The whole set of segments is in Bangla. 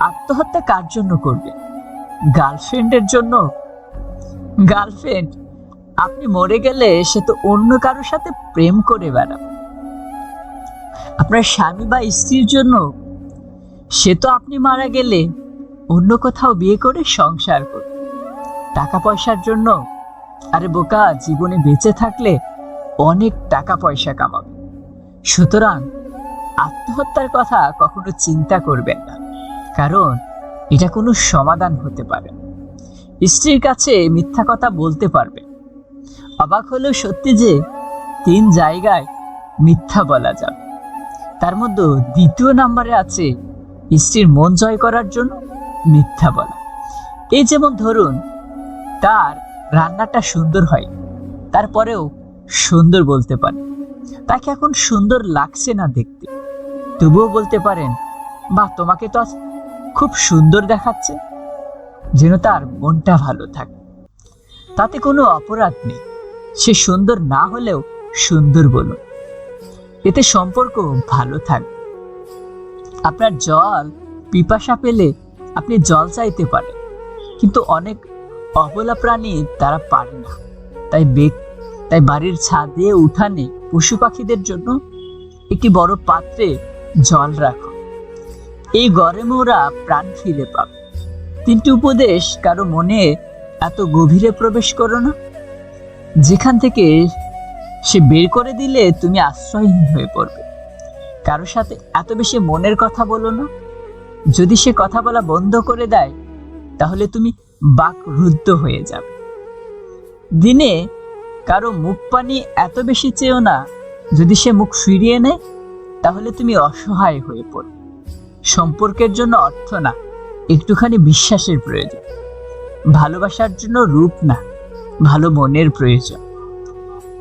আত্মহত্যা কার জন্য করবে? গার্লফ্রেন্ডের জন্য? গার্লফ্রেন্ড আপনি মরে গেলে সে তো অন্য কারোর সাথে প্রেম করে বেড়াবে। আপনার স্বামী বা স্ত্রীর জন্য সে তো আপনি মারা গেলে অন্য কোথাও বিয়ে করে সংসার করবে। টাকা পয়সার জন্য, আরে বোকা, জীবনে বেঁচে থাকলে অনেক টাকা পয়সা কামাবে। সুতরাং আত্মহত্যার কথা কখনো চিন্তা করবেন না। কারণ এটা কোনো সমাধান হতে পারে। স্ত্রীর কাছে মিথ্যা কথা বলতে পারবে। অবাক হলেও সত্যি যে তিন জায়গায় মিথ্যা বলা যাবে। তার মধ্যে দ্বিতীয় নাম্বারে আছে স্ত্রীর মন জয় করার জন্য মিথ্যা বলা। এই যেমন ধরুন, তার রান্নাটা সুন্দর হয়, তারপরেও সুন্দর বলতে পারে। তাকে এখন সুন্দর লাগছে না দেখতে। তবুও বলতে পারেন বা তোমাকে তো আজ খুব সুন্দর দেখাচ্ছে, যেন তার মনটা ভালো থাকে। তাতে কোনো অপরাধ নেই। সে সুন্দর না হলেও সুন্দর বলুন। এতে সম্পর্ক ভালো থাকবে আপনার জল, পিপাসা পেলে আপনি জল চাইতে পারেন, কিন্তু অনেক অবলা প্রাণী তারা পারে না। তাই বেগ তাই বাড়ির ছাদে উঠানে পশু পাখিদের জন্য একটি বড় পাত্রে জল রাখো এই গরমে ওরা প্রাণ ফিরে পাবে। তিনটি উপদেশ কারও মনে এত গভীরে প্রবেশ করো না। যেখান থেকে সে বের করে দিলে তুমি আশ্রয়হীন হয়ে পড়বে। কারোর সাথে এত বেশি মনের কথা বলো না। যদি সে কথা বলা বন্ধ করে দেয়, তাহলে তুমি বাক রুদ্ধ হয়ে যাবে। দিনে কারও মুখ পানি এত বেশি চেয়েও না। যদি সে মুখ ফিরিয়ে নেয়, তাহলে তুমি অসহায় হয়ে পড়বে। সম্পর্কের জন্য অর্থ না, একটুখানি বিশ্বাসের প্রয়োজন। ভালোবাসার জন্য রূপ না, ভালো মনের প্রয়োজন।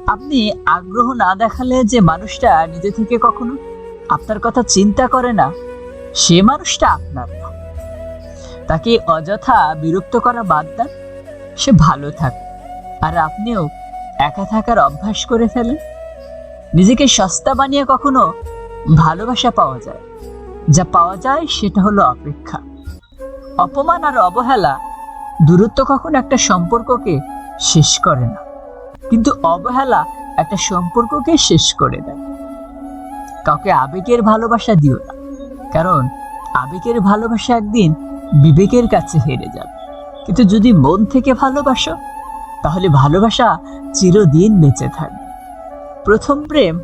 আপনি আগ্রহ না দেখালে যে মানুষটা নিজে থেকে কখনো আপনার কথা চিন্তা করে না, সে মানুষটা আপনার না। তাকে অযথা বিরক্ত করা বাদ দেন, সে ভালো থাকে। আর আপনিও একা থাকার অভ্যাস করে ফেলেন। নিজেকে সস্তা বানিয়ে কখনো ভালোবাসা পাওয়া যায় যা পাওয়া যায় সেটা হলো অপেক্ষা। অপমান আর অবহেলা দূরত্ব কখনো একটা সম্পর্ককে শেষ করে না। কিন্তু অবহেলা একটা সম্পর্ককে শেষ করে দেয়। কাউকে আবেগের ভালোবাসা দিও না। কারণ আবেগের ভালোবাসা একদিন বিবেকের কাছে হেরে যাবে। কিন্তু যদি মন থেকে ভালোবাসো, তাহলে ভালোবাসা চিরদিন বেঁচে থাকবে। প্রথম প্রেম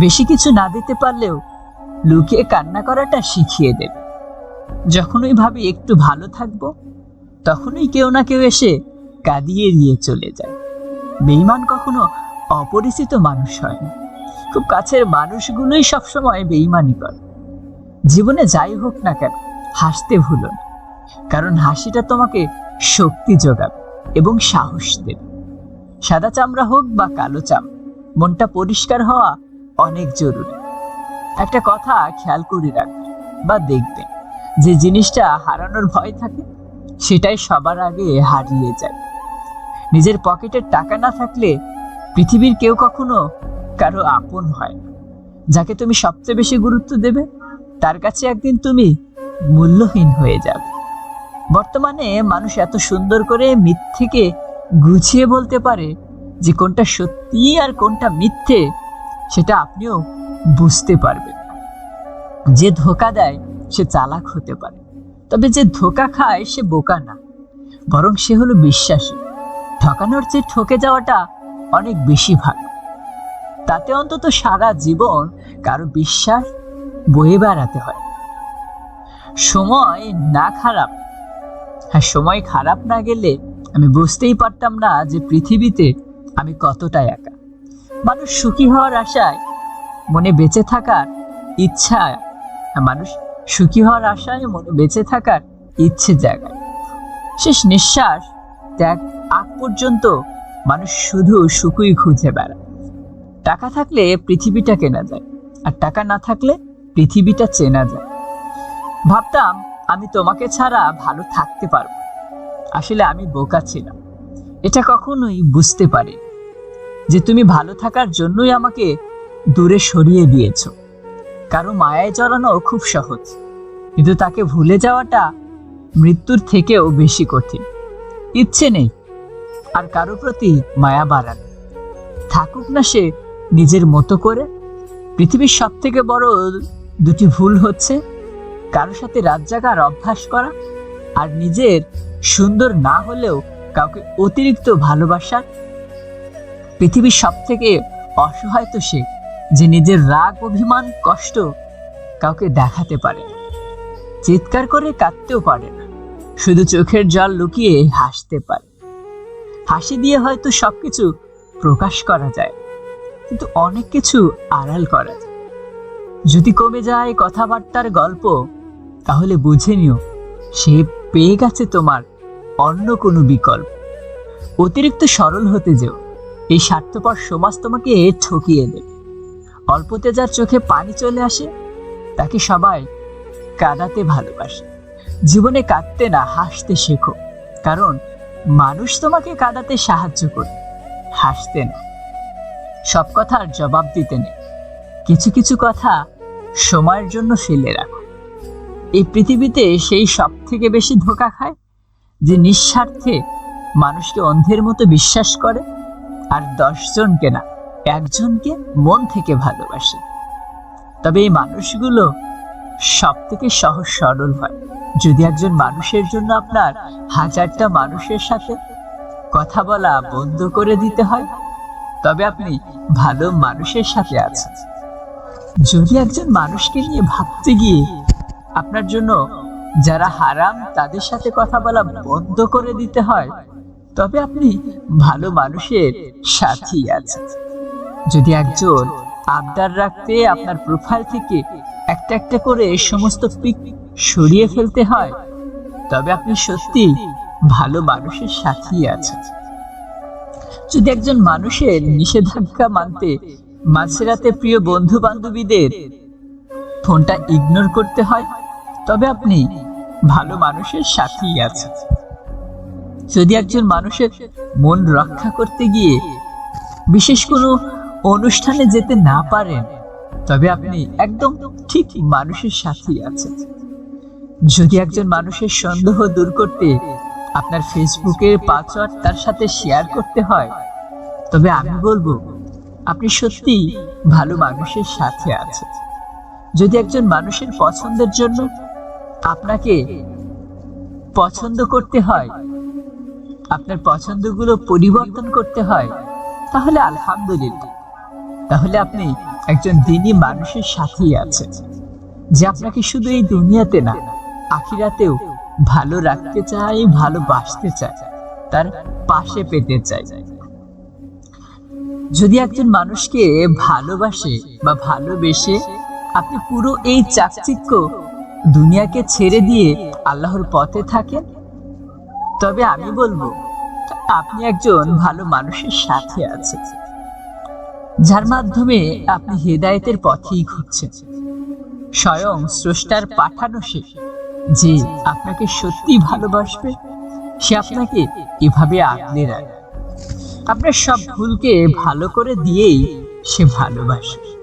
বেশি কিছু না দিতে পারলেও লুকিয়ে কান্না করাটা শিখিয়ে দেবে। যখনই ভাবি একটু ভালো থাকব, তখনই কেউ না কেউ এসে কাঁদিয়ে দিয়ে চলে যায়। বেইমান কখনো অপরিচিত মানুষ হয় না। খুব কাছের মানুষগুলোই সবসময় বেইমানি করে। জীবনে যাই হোক না কেন, হাসতে ভুলো না। কারণ হাসিটা তোমাকে শক্তি যোগাবে এবং সাহস দেবে। সাদা চামড়া হোক বা কালো চামড়া, মনটা পরিষ্কার হওয়া অনেক জরুরি। একটা কথা খেয়াল করে রাখবেন বা দেখবেন যে জিনিসটা হারানোর ভয় থাকে, সেটাই সবার আগে হারিয়ে যায়। নিজের পকেটের টাকা না থাকলে পৃথিবীর কেউ কখনো কারও আপন হয় না। যাকে তুমি সবচেয়ে বেশি গুরুত্ব দেবে, তার কাছে একদিন তুমি মূল্যহীন হয়ে যাবে। বর্তমানে মানুষ এত সুন্দর করে মিথ্যেকে গুছিয়ে বলতে পারে যে কোনটা সত্যি আর কোনটা মিথ্যে, সেটা আপনিও বুঝতে পারবে। যে ধোকা দেয়, সে চালাক হতে পারে। তবে যে ধোকা খায়, সে বোকা না। বরং সে হলো বিশ্বাসী। ঠকানোর চেয়ে ঠকে যাওয়াটা অনেক বেশি ভালো। তাতে অন্তত সারা জীবন কারও বিশ্বাস বয়ে বেড়াতে হয়। সময় না খারাপ। হ্যাঁ সময় খারাপ না গেলে আমি বুঝতেই পারতাম না যে পৃথিবীতে আমি কতটা একা। মানুষ সুখী হওয়ার আশায় মনে বেঁচে থাকার ইচ্ছা মানুষ সুখী হওয়ার আশায় মনে বেঁচে থাকার ইচ্ছে জায়গায় শেষ নিঃশ্বাস ত্যাগ আগ পর্যন্ত মানুষ শুধু সুখই খুঁজে বেড়ায়। টাকা থাকলে পৃথিবীটা কেনা যায় আর টাকা না থাকলে পৃথিবীটা চেনা যায়। ভাবতাম আমি তোমাকে ছাড়া ভালো থাকতে পারব আসলে আমি বোকা ছিলাম। এটা কখনোই বুঝতে পারি যে তুমি ভালো থাকার জন্যই আমাকে দূরে সরিয়ে দিয়েছ। কারও মায়ায় জড়ানো খুব সহজ। কিন্তু তাকে ভুলে যাওয়াটা মৃত্যুর থেকেও বেশি কঠিন। ইচ্ছে নেই, আর কারও প্রতি মায়া বাড়ান থাকুক না সে নিজের মতো করে। পৃথিবীর সব থেকে বড় দুটি ভুল হচ্ছে কারোর সাথে রাত জাগার অভ্যাস করা আর নিজের সুন্দর না হলেও কাউকে অতিরিক্ত ভালোবাসা পৃথিবীর সব থেকে অসহায় তো সে। যে নিজের রাগ, অভিমান, কষ্ট কাউকে দেখাতে পারে। না চিৎকার করে কাঁদতেও পারে না। শুধু চোখের জল লুকিয়ে হাসতে পারে। হাসি দিয়ে হয়তো সবকিছু প্রকাশ করা যায়, কিন্তু অনেক কিছু আড়াল করা যায়। যদি কমে যায় কথাবার্তার গল্প, তাহলে বুঝে নিও, সে পেয়ে গেছে তোমার অন্য কোনো বিকল্প। অতিরিক্ত সরল হতে যেও, এই স্বার্থপর সমাজ তোমাকে ঠকিয়ে দেবে। অল্পতে যার চোখে পানি চলে আসে, তাকে সবাই কাঁদাতে ভালোবাসে। জীবনে কাঁদতে না, হাসতে শেখো, কারণ মানুষ তোমাকে কাঁদাতে সাহায্য করে, হাসতে না। সব কথার জবাব দিতে নেই। কিছু কিছু কথা সময়ের জন্য ফেলে রাখো। এই পৃথিবীতে সেই সব থেকে বেশি ধোকা খায় যে নিঃস্বার্থে মানুষকে অন্ধের মতো বিশ্বাস করে আর দশজনকে না। একজনকে মন থেকে ভালোবাসে। তবে এই মানুষগুলো সব থেকে সহজ সরল হয়। যদি একজন মানুষের জন্য আপনার হাজারটা মানুষের সাথে কথা বলা বন্ধ করে দিতে হয়, তবে আপনি ভালো মানুষের সাথে আছেন। যদি একজন মানুষকে নিয়ে ভাবতে গিয়ে আপনার জন্য যারা হারাম তাদের সাথে কথা বলা বন্ধ করে দিতে হয়, তবে আপনি ভালো মানুষের সাথেই আছেন। যদি একজন আবদার রাখতে আপনার প্রোফাইল থেকে একটা একটা করে সমস্ত পিক সরিয়ে ফেলতে হয়, তবে আপনি সত্যি ভালো মানুষের সাথেই আছেন। যদি একজন মানুষের নিষেধাজ্ঞা মানতে মাঝরাতে প্রিয় বন্ধু বান্ধবীদের ফোনটা ইগনোর করতে হয়, তবে আপনি ভালো মানুষের সাথেই আছেন। যদি একজন মানুষের মন রক্ষা করতে গিয়ে বিশেষ কোনো অনুষ্ঠানে যেতে না পারেন, তবে আপনি একদম ঠিক মানুষের সাথেই আছেন। যদি একজন মানুষের সন্দেহ দূর করতে আপনার ফেসবুকের পাসওয়ার্ড তার সাথে শেয়ার করতে হয়, তবে আমি বলব, আপনি সত্যি ভালো মানুষের সাথে আছেন। যদি একজন মানুষের পছন্দের জন্য আপনাকে পছন্দ করতে হয়, আপনার পছন্দগুলো পরিবর্তন করতে হয়, তাহলে আলহামদুলিল্লাহ। তাহলে আপনি একজন দিনী মানুষের সাথেই আছেন, যে আপনাকে শুধু এই দুনিয়াতে না, আখিরাতেও ভালো রাখতে চায় ভালোবাসতে চায়, তার পাশে পেতে চায়। যদি একজন মানুষকে ভালোবাসে বা ভালোবেসে আপনি পুরো এই চাকচিক্য দুনিয়াকে ছেড়ে দিয়ে আল্লাহর পথে থাকেন? তবে আমি বলব, আপনি একজন ভালো মানুষের সাথে আছেন। যার মাধ্যমে আপনি হেদায়েতের পথেই ঘুরছেন। স্বয়ং স্রষ্টার পাঠানো সে যে আপনাকে সত্যি ভালোবাসবে, সে আপনাকে এভাবে আগলে রাখবে। আপনার সব ভুলকে ভালো করে দিয়েই সে ভালোবাসবে